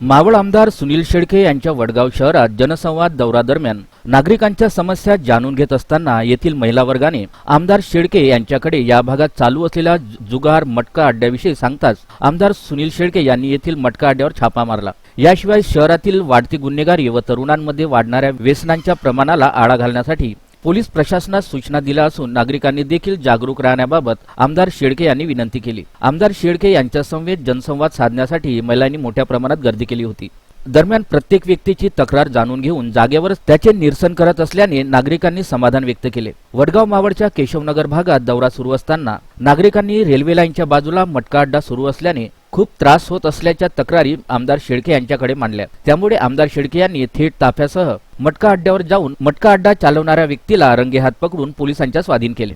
मावळ आमदार सुनील शेळके यांच्या वडगाव शहरात जनसंवाद दौरादरम्यान नागरिकांच्या समस्या जाणून घेत असताना येथील महिला वर्गाने आमदार शेळके यांच्याकडे या भागात चालू असलेल्या जुगार मटका अड्ड्याविषयी सांगताच आमदार सुनील शेळके यांनी येथील मटका अड्ड्यावर छापा मारला. याशिवाय शहरातील वाढती गुन्हेगारी व तरुणांमध्ये वाढणाऱ्या व्यसनांच्या प्रमाणाला आळा घालण्यासाठी पोलीस प्रशासनास सूचना दिल्या असून नागरिकांनी देखील जागरूक राहण्याबाबत आमदार शेळके यांनी विनंती केली. आमदार शेळके यांच्या समवेत जनसंवाद साधण्यासाठी महिलांनी मोठ्या प्रमाणात गर्दी केली होती. दरम्यान प्रत्येक व्यक्तीची तक्रार जाणून घेऊन जागेवरच त्याचे निरसन करत असल्याने नागरिकांनी समाधान व्यक्त केले. वडगाव मावळच्या केशवनगर भागात दौरा सुरू असताना नागरिकांनी रेल्वे लाईनच्या बाजूला मटका अड्डा सुरू असल्याने खूप त्रास होत असल्याच्या तक्रारी आमदार शेळके यांच्याकडे मांडल्या. त्यामुळे आमदार शेळके यांनी थेट ताफ्यासह मटका अड्ड्यावर जाऊन मटका अड्डा चालवणाऱ्या व्यक्तीला रंगेहात पकडून पोलिसांच्या स्वाधीन केले.